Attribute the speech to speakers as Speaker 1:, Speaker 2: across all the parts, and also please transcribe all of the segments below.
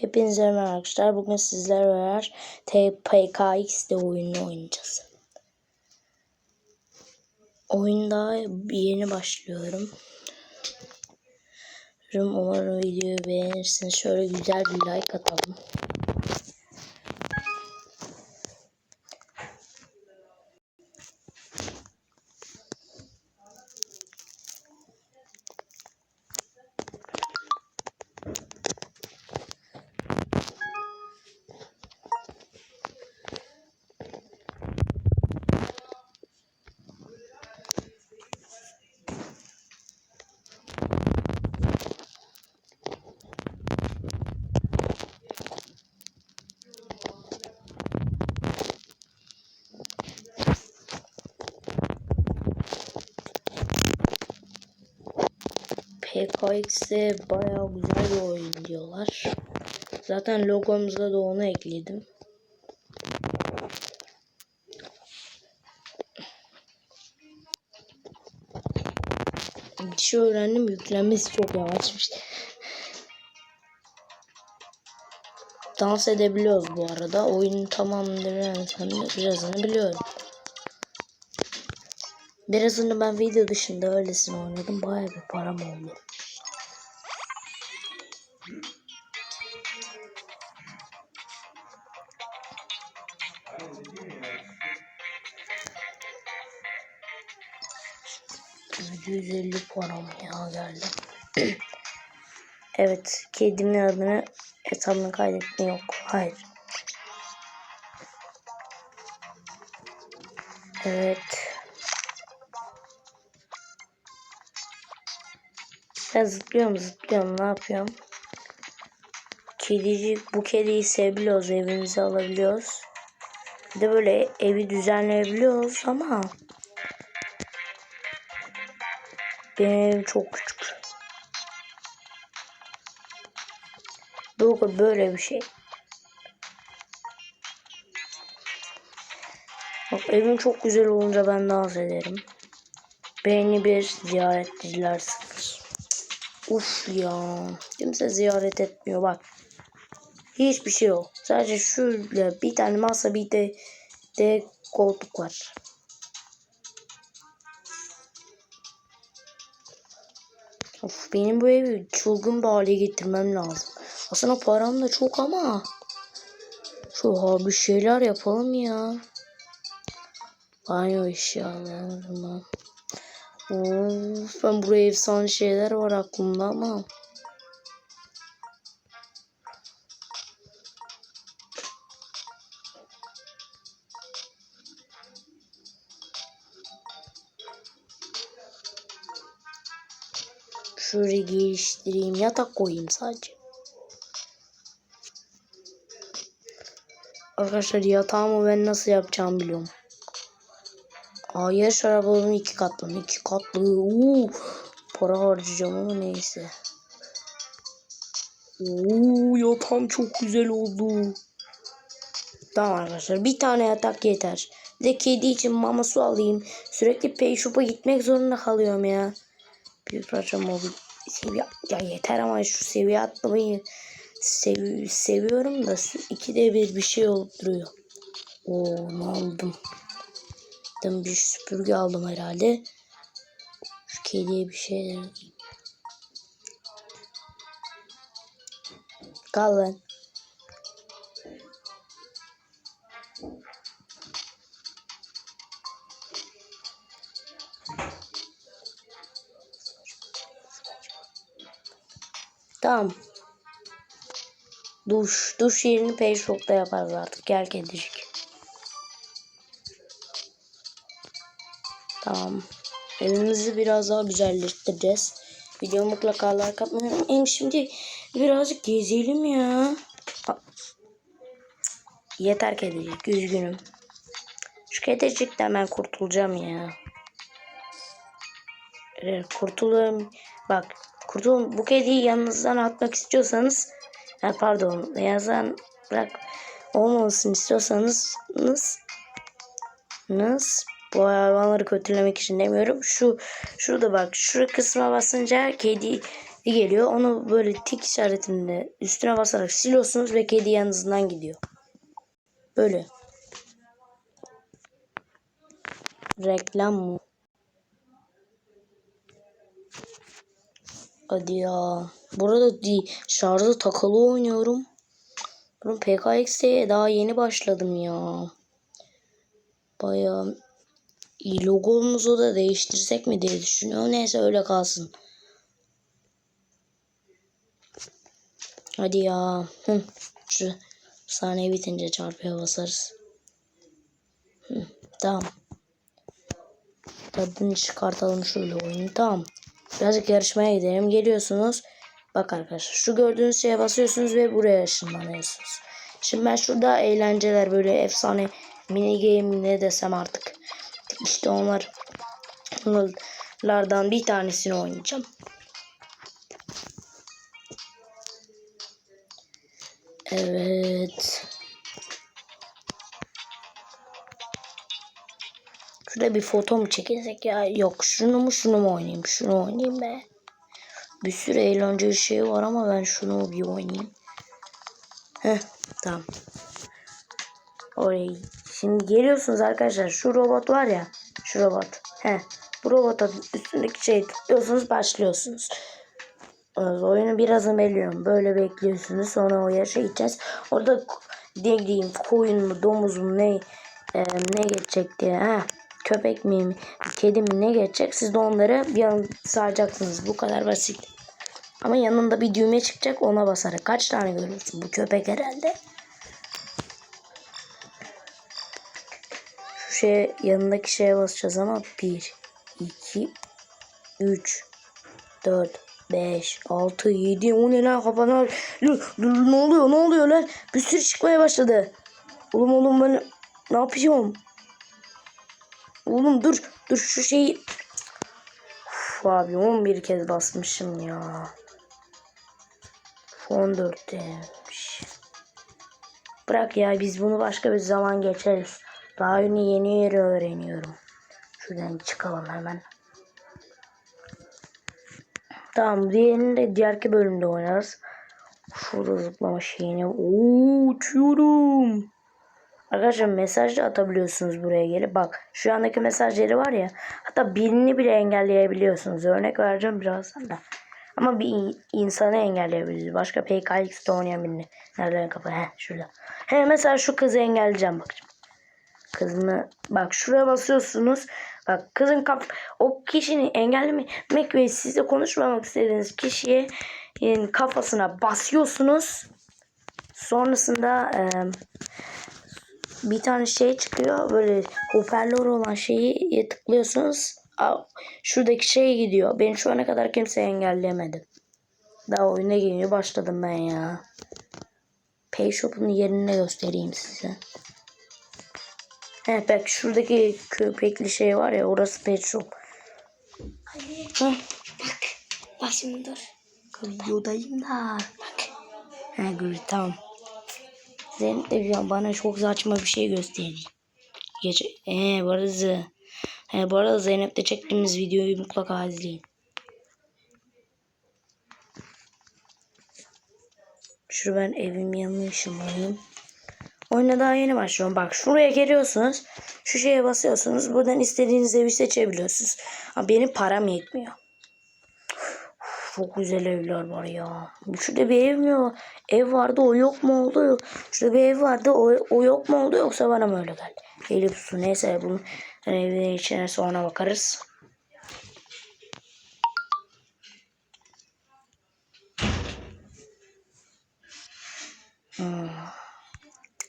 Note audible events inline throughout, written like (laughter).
Speaker 1: Hepinize merhaba arkadaşlar. Bugün sizlerle beraber TPKX'de oyunu oynayacağız. Oyunda yeni başlıyorum. Umarım videoyu beğenirsiniz. Şöyle güzel bir like atalım. PKX'de bayağı güzel bir oyun diyorlar. Zaten logomuza da onu ekledim. Bir şey öğrendim yüklenmesi çok yavaşmış. Dans edebiliyoruz bu arada. Bilemesem de birazını biliyorum. Birazını ben video dışında öylesine oynadım. Bayağı bir param oldu. %150 param ya geldi. (clears throat) evet, kedimin adını hesabına kaydetme yok. Hayır. Evet. Ben zıplıyorum zıplıyorum ne yapıyorum? Kedicik bu kediyi seviyoruz evimize alabiliyoruz. Bir de böyle evi düzenleyebiliyoruz ama benim evim çok küçük. Bu böyle bir şey. Bak evim çok güzel olunca ben dans ederim. Beğeni bir ziyaretçiler sıfır. Uf ya. Kimse ziyaret etmiyor bak. Hiçbir şey yok. Sadece şurada bir tane masa bir de, de koltuk var. Of benim bu evi çılgın bir hale getirmem lazım. Aslında param da çok ama. Şu bir şeyler yapalım ya. Banyo eşyaları. Of ben buraya efsane şeyler var aklımda ama. Şöyle geliştireyim. Yatak koyayım sadece. Arkadaşlar yatağımı ben nasıl yapacağımı biliyorum. Aa yarış arabalarının iki katlı. iki katlı. Uuu. Para harcayacağım ama neyse. Uuu yatağım çok güzel oldu. Tamam arkadaşlar bir tane yatak yeter. Bir de kedi için mama su alayım. Sürekli peyşupa gitmek zorunda kalıyorum ya. Bir parça mobil seviye ya yeter ama şu seviye atlamayı sev seviyorum da ikide bir bir şey olup duruyor. Oo ne aldım. Ben bir süpürge aldım herhalde. Şu kediye bir alayım. Kal lan. Tamam. Duş. Duş yerini Payshop'ta yaparız artık. Gel kedicik. Tamam. Evimizi biraz daha güzelleştireceğiz. Video mutlaka like atmayı unutmayın. Şimdi birazcık gezelim ya. Yeter kedicik. Üzgünüm. Şu kedicikten ben kurtulacağım ya. Evet, kurtulurum. Bak kurtulun. Bu kediyi yanınızdan atmak istiyorsanız pardon yazan bırak olmamasını istiyorsanız nız, nız bu hayvanları kötülemek için demiyorum. Şu şurada bak şu kısma basınca kedi geliyor. Onu böyle tik işaretinde üstüne basarak siliyorsunuz ve kedi yanınızdan gidiyor. Böyle. Reklam mı? Hadi ya. Burada. Şarjı takılı oynuyorum. Bunun PKX'e daha yeni başladım ya. Bayağı logomuzu da değiştirsek mi diye düşünüyorum. Neyse öyle kalsın. Hadi ya. Hı. Şu saniye bitince çarpıya basarız. Hı. Tamam. Tadını çıkartalım şöyle oyunu. Tamam. Birazcık yarışmaya gidelim. Geliyorsunuz. Bak arkadaşlar şu gördüğünüz şeye basıyorsunuz ve buraya ışınlanıyorsunuz. Şimdi ben şurada eğlenceler böyle efsane mini game ne desem artık. İşte onlar onlardan bir tanesini oynayacağım. Evet. Şurada bir foto mu çekilsek ya? Yok şunu mu şunu mu oynayayım? Şunu oynayayım be. Bir sürü eğlenceli şey var ama ben şunu bir oynayayım. Heh tamam. Orayı. Şimdi geliyorsunuz arkadaşlar. Şu robot var ya. Şu robot. Heh. Bu robota üstündeki şeyi tıklıyorsunuz başlıyorsunuz. Oyunu biraz emeliyorum. Böyle bekliyorsunuz. Sonra o yaşa gideceğiz. Orada ne diyeyim koyun mu domuz mu ne e, ne geçecek diye. Ha, köpek mi kedi mi ne geçecek. Siz de onları bir an saracaksınız. Bu kadar basit. Ama yanında bir düğme çıkacak ona basarak. Kaç tane görüyorsun? Bu köpek herhalde. Şeye yanındaki şeye basacağız ama 1 2 3 4 5 6 7 o ne lan kafalar ne oluyor ne oluyor lan? Bir sürü çıkmaya başladı. Oğlum oğlum ben ne yapıyorum? Oğlum dur dur şu şeyi Uf, abi 11 kez basmışım ya. 14 demiş bırak ya biz bunu başka bir zaman geçeriz daha yeni yeni yeri öğreniyorum şuradan çıkalım hemen Tamam diğerini de diğerki bölümde oynarız. Şurada zıplama şeyini. Oo, uçuyorum. Arkadaşlar mesaj da atabiliyorsunuz buraya gelip. Bak şu andaki mesaj yeri var ya. Hatta birini bile engelleyebiliyorsunuz. Örnek vereceğim birazdan da. Ama bir insanı engelleyebiliyoruz. Başka PKX'de oynayan birini. Nereden kafa? He şurada. He mesela şu kızı engelleyeceğim bak. Kızını bak şuraya basıyorsunuz. Bak kızın kap o kişinin engellemek ve sizle konuşmamak istediğiniz kişiye yani kafasına basıyorsunuz. Sonrasında e, bir tane şey çıkıyor. Böyle hoparlör olan şeyi tıklıyorsunuz. Şuradaki şey gidiyor. Beni şu ana kadar kimse engelleyemedi. Daha oyuna geliyor başladım ben ya. Payshop'un yerini göstereyim size. He bak şuradaki köpekli şey var ya orası pet shop.
Speaker 2: Hadi
Speaker 1: Heh,
Speaker 2: bak. Bak şimdi dur.
Speaker 1: videodayım da. Bak. He gör tamam. Zeynep de bir an bana çok saçma bir şey gösterdi. Geç, he bu arada, he, bu arada Zeynep'te çektiğimiz videoyu mutlaka izleyin. Şu ben evim yanına ışınlayayım. Oyuna daha yeni başlıyorum. Bak şuraya geliyorsunuz. Şu şeye basıyorsunuz. Buradan istediğiniz evi seçebiliyorsunuz. Ama benim param yetmiyor. Uf, çok güzel evler var ya. Şurada bir ev mi var? Ev vardı o yok mu oldu? Şurada bir ev vardı o, o yok mu oldu yoksa bana mı öyle geldi? Elif su neyse bunu hani evin içine sonra bakarız.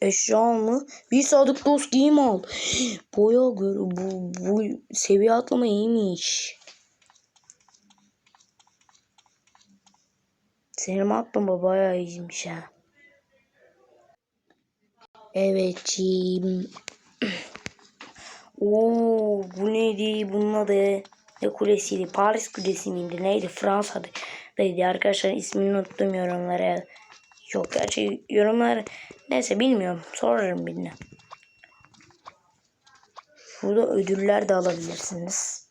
Speaker 1: Eşya mı? Bir sadık dost giyim al. Boya göre bu, bu seviye atlama iyiymiş. Senin atlama bayağı iyiymiş ha. Evet cim. (clears throat) Oo bu neydi? Bunun adı ne kulesiydi? Paris kulesi miydi? Neydi? Fransa'daydı arkadaşlar. ismini unuttum yorumlara. Yok gerçi yorumlar neyse bilmiyorum. Sorarım birine. Burada ödüller de alabilirsiniz.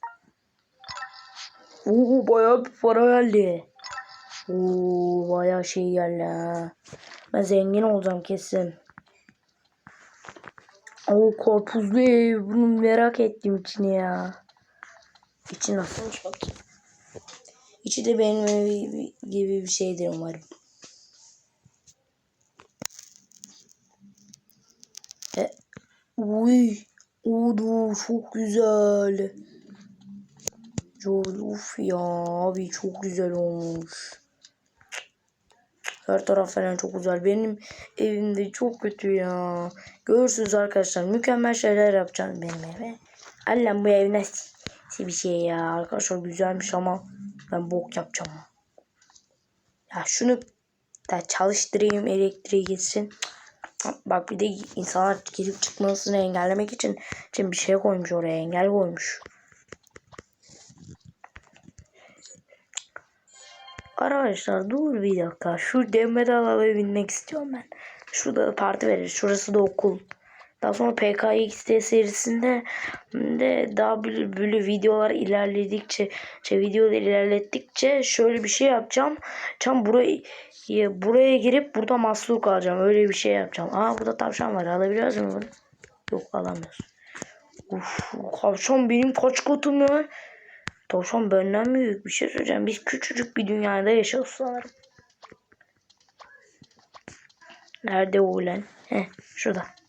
Speaker 1: Oo bayağı bir para geldi. Oo bayağı şey geldi ha. Ben zengin olacağım kesin. Oo karpuzlu ev. Bunu merak ettim içini ya. İçi nasılmış bakayım. İçi de benim gibi bir şeydir umarım. E, uy. Udu çok güzel. Uf ya abi çok güzel olmuş. Her taraf falan çok güzel. Benim evimde çok kötü ya. Görürsünüz arkadaşlar. Mükemmel şeyler yapacağım benim eve. Allah'ım bu ev nasıl bir şey ya. Arkadaşlar güzelmiş ama ben bok yapacağım. Ya şunu da çalıştırayım elektriği gitsin. Bak bir de insanlar girip çıkmasını engellemek için, için bir şey koymuş oraya engel koymuş. Arkadaşlar dur bir dakika. Şu Demirel eve binmek istiyorum ben. Şurada da parti verir. Şurası da okul. Daha sonra PKXT serisinde de daha böyle, videolar ilerledikçe şey videoları ilerlettikçe şöyle bir şey yapacağım. Çam burayı buraya girip burada mahsur kalacağım. Öyle bir şey yapacağım. Aa burada tavşan var. Alabiliyoruz mu bunu? Yok alamıyoruz. Uf, tavşan benim kaç katım ya? Tavşan benden büyük bir şey söyleyeceğim. Biz küçücük bir dünyada yaşıyoruz sanırım. Nerede o ulan? Heh şurada.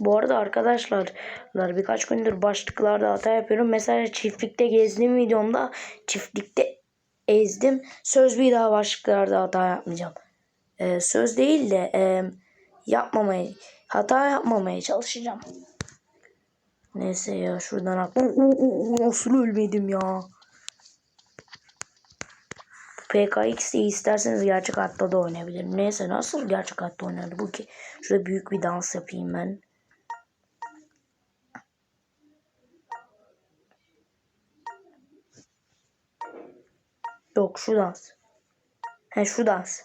Speaker 1: Bu arada arkadaşlar birkaç gündür başlıklarda hata yapıyorum. Mesela çiftlikte gezdiğim videomda çiftlikte ezdim. Söz bir daha başlıklarda hata yapmayacağım. Ee, söz değil de e, yapmamaya hata yapmamaya çalışacağım. Neyse ya şuradan at. Oo, oo, oo, nasıl ölmedim ya. PKX'i isterseniz gerçek hayatta da oynayabilirim. Neyse nasıl gerçek hayatta oynanır bu ki? Şurada büyük bir dans yapayım ben. Yok şu dans. He şu dans.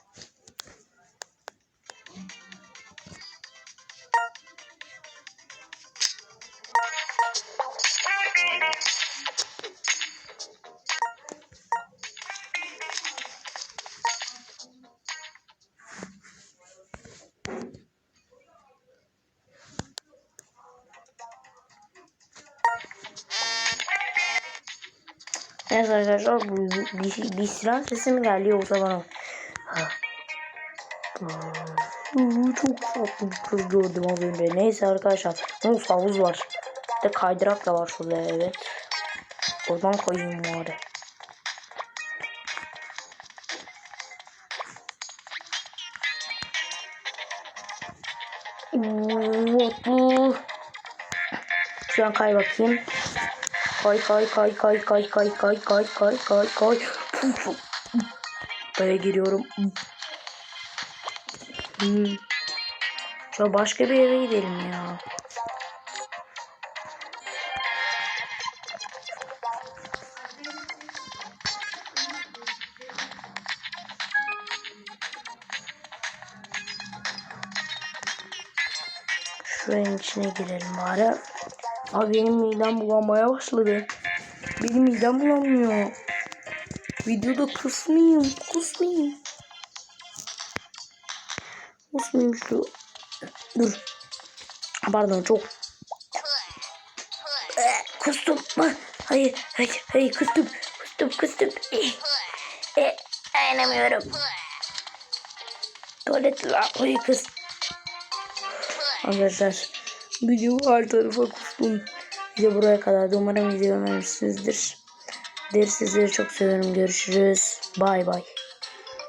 Speaker 1: Neyse arkadaşlar bu bir, bir silah sesi mi geldi yoksa bana? Çok tatlı bir kız gördüm az önce. Neyse arkadaşlar. Muz havuz var. De kaydırak da var şurada evet. Oradan koyayım bari. Mutlu. Şu an kay bakayım. Kay kay kay kay kay kay kay kay kay kay kay. Buraya giriyorum. Hmm. Şu başka bir eve gidelim ya. Şuranın içine girelim bari. Abi benim midem bulanmaya başladı. Benim midem bulanmıyor. Videoda kısmayayım, kusmayayım. Kusmayayım şu. Dur. Pardon çok. Kustum. Hayır, hayır, hayır kustum. Kustum, kustum. E, dayanamıyorum. Tuvalet lavaboyu kıs. Arkadaşlar video her tarafa kustum. Video buraya kadar. Umarım video beğenmişsinizdir. Der sizleri çok seviyorum. Görüşürüz. Bay bay.